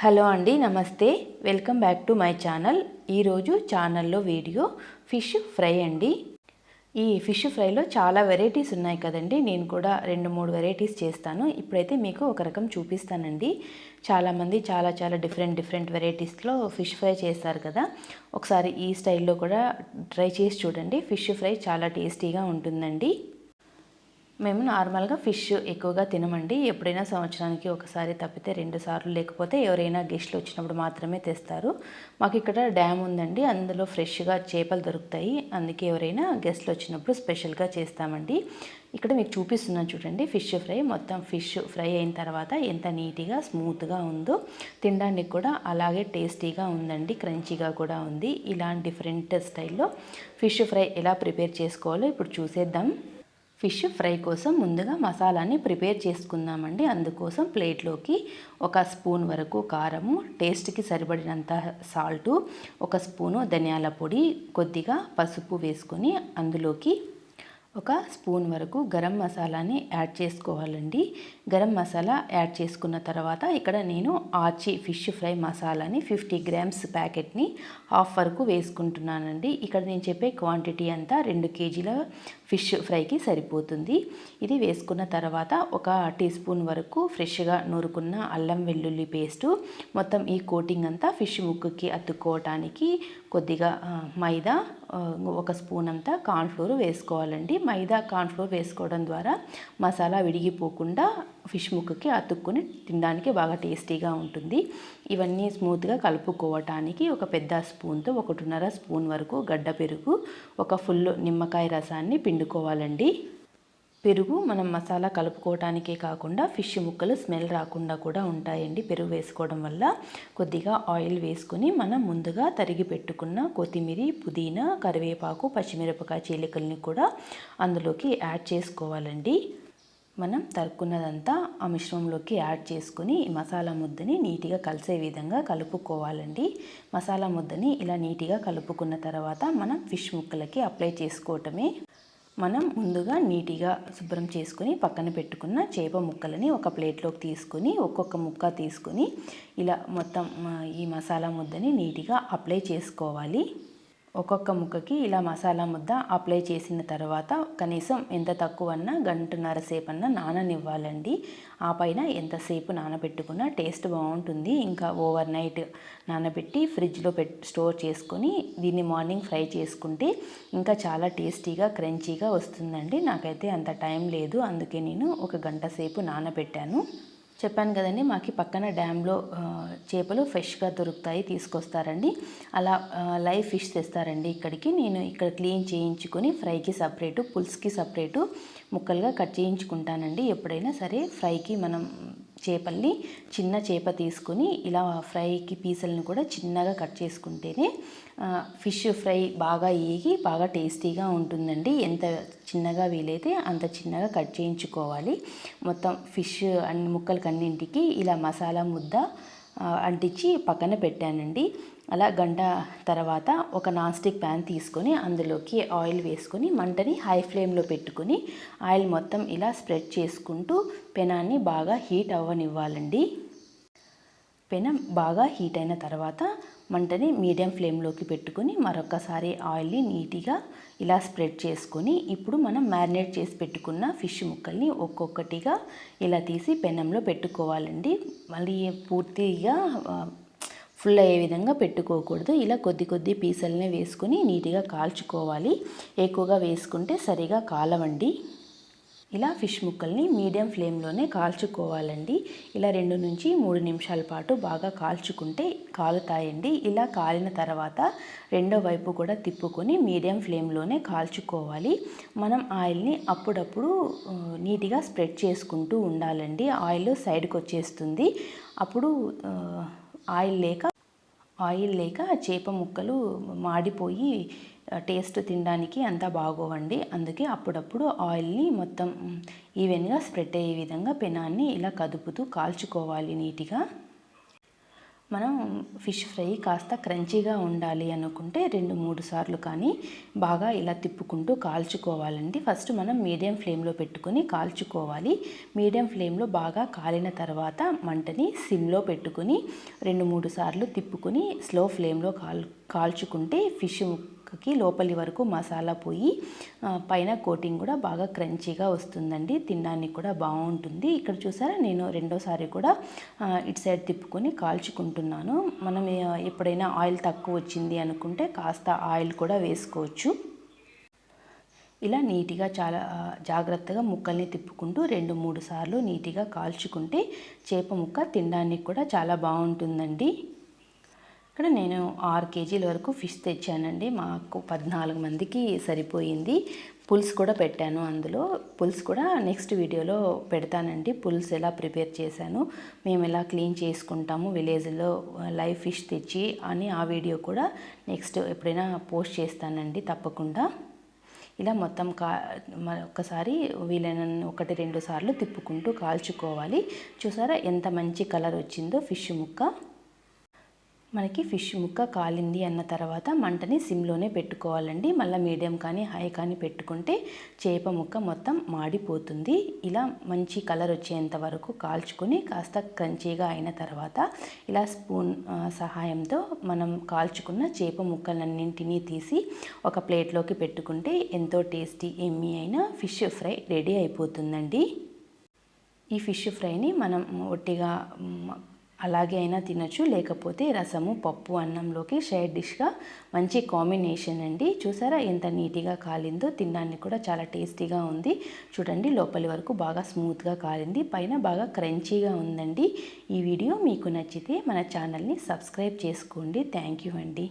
Hello అండి నమస్తే. Welcome back to my channel. ఈరోజు ఛానల్లో వీడియో ఫిష్ ఫ్రై అండి. ఈ ఫిష్ ఫ్రైలో చాలా వెరైటీస్ ఉన్నాయి కదండి. నేను కూడా రెండు మూడు వెరైటీస్ చేస్తాను. ఇప్పుడైతే మీకు ఒక రకం చూపిస్తానండి. చాలామంది చాలా చాలా డిఫరెంట్ డిఫరెంట్ వెరైటీస్లో ఫిష్ ఫ్రై చేస్తారు కదా. ఒకసారి ఈ స్టైల్లో కూడా ట్రై చేసి చూడండి. ఫిష్ ఫ్రై చాలా టేస్టీగా ఉంటుందండి. మేము నార్మల్గా ఫిష్ ఎక్కువగా తినమండి. ఎప్పుడైనా సంవత్సరానికి ఒకసారి తప్పితే రెండు సార్లు లేకపోతే ఎవరైనా గెస్ట్లు వచ్చినప్పుడు మాత్రమే తెస్తారు. మాకు ఇక్కడ డ్యామ్ ఉందండి. అందులో ఫ్రెష్గా చేపలు దొరుకుతాయి. అందుకే ఎవరైనా గెస్ట్లు వచ్చినప్పుడు స్పెషల్గా చేస్తామండి. ఇక్కడ మీకు చూపిస్తున్నాను చూడండి. ఫిష్ ఫ్రై మొత్తం ఫిష్ ఫ్రై అయిన తర్వాత ఎంత నీట్గా స్మూత్గా ఉందో తినడానికి కూడా అలాగే టేస్టీగా ఉందండి. క్రంచీగా కూడా ఉంది. ఇలాంటి డిఫరెంట్ స్టైల్లో ఫిష్ ఫ్రై ఎలా ప్రిపేర్ చేసుకోవాలో ఇప్పుడు చూసేద్దాం. ఫిష్ ఫ్రై కోసం ముందుగా మసాలాని ప్రిపేర్ చేసుకుందామండి. అందుకోసం ప్లేట్లోకి ఒక స్పూన్ వరకు కారము టేస్ట్కి సరిపడినంత సాల్టు ఒక స్పూను ధనియాల పొడి కొద్దిగా పసుపు వేసుకొని అందులోకి ఒక స్పూన్ వరకు గరం మసాలాని యాడ్ చేసుకోవాలండి. గరం మసాలా యాడ్ చేసుకున్న తర్వాత ఇక్కడ నేను ఆచి ఫిష్ ఫ్రై మసాలాని ఫిఫ్టీ గ్రామ్స్ ప్యాకెట్ని హాఫ్ వరకు వేసుకుంటున్నానండి. ఇక్కడ నేను చెప్పే క్వాంటిటీ అంతా రెండు కేజీల ఫిష్ ఫ్రైకి సరిపోతుంది. ఇది వేసుకున్న తర్వాత ఒక టీ స్పూన్ వరకు ఫ్రెష్గా నూరుకున్న అల్లం వెల్లుల్లి పేస్టు మొత్తం ఈ కోటింగ్ అంతా ఫిష్ ముక్కుకి అతుక్కోవటానికి కొద్దిగా మైదా ఒక స్పూన్ అంతా కార్న్ఫ్లోర్ వేసుకోవాలండి. మైదా కార్న్ఫ్లోర్ వేసుకోవడం ద్వారా మసాలా విడిగిపోకుండా ఫిష్ ముక్కకి అతుక్కుని తినడానికి బాగా టేస్టీగా ఉంటుంది. ఇవన్నీ స్మూత్గా కలుపుకోవటానికి ఒక పెద్ద స్పూన్తో ఒకటిన్నర స్పూన్ వరకు గడ్డ పెరుగు ఒక ఫుల్ నిమ్మకాయ రసాన్ని పిండుకోవాలండి. పెరుగు మనం మసాలా కలుపుకోవటానికే కాకుండా ఫిష్ ముక్కలు స్మెల్ రాకుండా కూడా ఉంటాయండి. పెరుగు వేసుకోవడం వల్ల కొద్దిగా ఆయిల్ వేసుకొని మనం ముందుగా తరిగి పెట్టుకున్న కొత్తిమీర పుదీనా కరివేపాకు పచ్చిమిరపకాయ చీలికల్ని కూడా అందులోకి యాడ్ చేసుకోవాలండి. మనం తరుక్కున్నదంతా ఆ మిశ్రమంలోకి యాడ్ చేసుకుని మసాలా ముద్దని నీట్గా కలిసే విధంగా కలుపుకోవాలండి. మసాలా ముద్దని ఇలా నీట్గా కలుపుకున్న తర్వాత మనం ఫిష్ ముక్కలకి అప్లై చేసుకోవటమే మనం ముందుగా నీట్గా శుభ్రం చేసుకుని పక్కన పెట్టుకున్న చేప ముక్కలని ఒక ప్లేట్లోకి తీసుకొని ఒక్కొక్క ముక్క తీసుకొని ఇలా మొత్తం ఈ మసాలా ముద్దని నీట్గా అప్లై చేసుకోవాలి. ఒక్కొక్క ముక్కకి ఇలా మసాలా ముద్ద అప్లై చేసిన తర్వాత కనీసం ఎంత తక్కువ అన్నా గంటన్నర సేపు అన్నా నాననివ్వాలండి. ఆ పైన ఎంతసేపు నానబెట్టుకున్నా టేస్ట్ బాగుంటుంది. ఇంకా ఓవర్ నైట్ నానబెట్టి ఫ్రిడ్జ్లో పెట్ స్టోర్ చేసుకొని దీన్ని మార్నింగ్ ఫ్రై చేసుకుంటే ఇంకా చాలా టేస్టీగా క్రంచీగా వస్తుందండి. నాకైతే అంత టైం లేదు. అందుకే నేను ఒక గంట సేపు నానబెట్టాను. చెప్పాను కదండి మాకు పక్కన డ్యామ్లో చేపలు ఫ్రెష్గా దొరుకుతాయి తీసుకొస్తారండి. అలా లైవ్ ఫిష్ తెస్తారండి ఇక్కడికి. నేను ఇక్కడ క్లీన్ చేయించుకొని ఫ్రైకి సపరేటు పులుసుకి సపరేటు ముక్కలుగా కట్ చేయించుకుంటానండి. ఎప్పుడైనా సరే ఫ్రైకి మనం చేపల్ని చిన్న చేప తీసుకొని ఇలా ఫ్రైకి పీసులను కూడా చిన్నగా కట్ చేసుకుంటేనే ఫిష్ ఫ్రై బాగా ఏగి బాగా టేస్టీగా ఉంటుందండి. ఎంత చిన్నగా వీలైతే అంత చిన్నగా కట్ చేయించుకోవాలి. మొత్తం ఫిష్ అన్ని ముక్కలకన్నింటికి ఇలా మసాలా ముద్ద అంటించి పక్కన పెట్టానండి. అలా గంట తర్వాత ఒక నాన్ స్టిక్ ప్యాన్ తీసుకొని అందులోకి ఆయిల్ వేసుకొని మంటని హై ఫ్లేమ్లో పెట్టుకొని ఆయిల్ మొత్తం ఇలా స్ప్రెడ్ చేసుకుంటూ పెనాన్ని బాగా హీట్ అవ్వనివ్వాలండి. పెనం బాగా హీట్ అయిన తర్వాత మంటని మీడియం ఫ్లేమ్లోకి పెట్టుకొని మరొకసారి ఆయిల్ని నీట్గా ఇలా స్ప్రెడ్ చేసుకొని ఇప్పుడు మనం మ్యారినేట్ చేసి పెట్టుకున్న ఫిష్ ముక్కల్ని ఒక్కొక్కటిగా ఇలా తీసి పెనంలో పెట్టుకోవాలండి. మళ్ళీ పూర్తిగా ఫుల్ అయ్యే విధంగా పెట్టుకోకూడదు. ఇలా కొద్ది కొద్ది పీసల్ని వేసుకొని నీట్గా కాల్చుకోవాలి. ఎక్కువగా వేసుకుంటే సరిగా కాలవండి. ఇలా ఫిష్ ముక్కల్ని మీడియం ఫ్లేమ్లోనే కాల్చుకోవాలండి. ఇలా రెండు నుంచి మూడు నిమిషాల పాటు బాగా కాల్చుకుంటే కాలుతాయండి. ఇలా కాలిన తర్వాత రెండో వైపు కూడా తిప్పుకొని మీడియం ఫ్లేమ్లోనే కాల్చుకోవాలి. మనం ఆయిల్ని అప్పుడప్పుడు నీట్గా స్ప్రెడ్ చేసుకుంటూ ఉండాలండి. ఆయిల్ సైడ్కి వచ్చేస్తుంది. అప్పుడు ఆయిల్ లేక ఆయిల్ లేక చేప ముక్కలు మాడిపోయి టేస్ట్ తినడానికి అంత బాగోవండి. అందుకే అప్పుడప్పుడు ఆయిల్ని మొత్తం ఈవెన్గా స్ప్రెడ్ అయ్యే విధంగా పెనాన్ని ఇలా కదుపుతూ కాల్చుకోవాలి నీట్గా. మనం ఫిష్ ఫ్రై కాస్త క్రంచీగా ఉండాలి అనుకుంటే రెండు మూడు సార్లు కానీ బాగా ఇలా తిప్పుకుంటూ కాల్చుకోవాలండి. ఫస్ట్ మనం మీడియం ఫ్లేమ్లో పెట్టుకొని కాల్చుకోవాలి. మీడియం ఫ్లేమ్లో బాగా కాలిన తర్వాత మంటని సిమ్లో పెట్టుకొని రెండు మూడు సార్లు తిప్పుకొని స్లో ఫ్లేమ్లో కాల్ కాల్చుకుంటే ఫిష్ ముక్కకి లోపలి వరకు మసాలా పోయి పైన కోటింగ్ కూడా బాగా క్రంచీగా వస్తుందండి. తినడానికి కూడా బాగుంటుంది. ఇక్కడ చూసారా నేను రెండోసారి కూడా ఇటు సైడ్ తిప్పుకొని కాల్చుకుంటున్నాను. మనం ఎప్పుడైనా ఆయిల్ తక్కువ వచ్చింది అనుకుంటే కాస్త ఆయిల్ కూడా వేసుకోవచ్చు. ఇలా నీట్గా చాలా జాగ్రత్తగా ముక్కల్ని తిప్పుకుంటూ రెండు మూడు సార్లు నీట్గా కాల్చుకుంటే చేప ముక్క తినడానికి కూడా చాలా బాగుంటుందండి. ఇక్కడ నేను ఆరు కేజీల వరకు ఫిష్ తెచ్చానండి. మాకు పద్నాలుగు మందికి సరిపోయింది. పులుసు కూడా పెట్టాను అందులో. పులుసు కూడా నెక్స్ట్ వీడియోలో పెడతానండి. పులుసు ఎలా ప్రిపేర్ చేశాను మేము ఎలా క్లీన్ చేసుకుంటాము విలేజ్లో లైవ్ ఫిష్ తెచ్చి అని ఆ వీడియో కూడా నెక్స్ట్ ఎప్పుడైనా పోస్ట్ చేస్తానండి తప్పకుండా. ఇలా మొత్తం కా ఒక్కసారి వీలైన ఒకటి రెండు సార్లు తిప్పుకుంటూ కాల్చుకోవాలి. చూసారా ఎంత మంచి కలర్ వచ్చిందో ఫిష్ ముక్క. మనకి ఫిష్ ముక్క కాలింది అన్న తర్వాత మంటని సిమ్లోనే పెట్టుకోవాలండి. మళ్ళీ మీడియం కానీ హై కానీ పెట్టుకుంటే చేప ముక్క మొత్తం మాడిపోతుంది. ఇలా మంచి కలర్ వచ్చేంత వరకు కాల్చుకొని కాస్త క్రంచీగా అయిన తర్వాత ఇలా స్పూన్ సహాయంతో మనం కాల్చుకున్న చేప ముక్కలన్నింటినీ తీసి ఒక ప్లేట్లోకి పెట్టుకుంటే ఎంతో టేస్టీ ఎమ్మి అయిన ఫిష్ ఫ్రై రెడీ అయిపోతుందండి. ఈ ఫిష్ ఫ్రైని మనం ఒట్టిగా అలాగే అయినా తినొచ్చు. లేకపోతే రసము పప్పు అన్నంలోకి షేర్ డిష్గా మంచి కాంబినేషన్ అండి. చూసారా ఎంత నీట్గా కాలిందో? తినడానికి కూడా చాలా టేస్టీగా ఉంది. చూడండి లోపలి వరకు బాగా స్మూత్గా కాలింది. పైన బాగా క్రంచీగా ఉందండి. ఈ వీడియో మీకు నచ్చితే మన ఛానల్ని సబ్స్క్రైబ్ చేసుకోండి. థ్యాంక్ యూ అండి.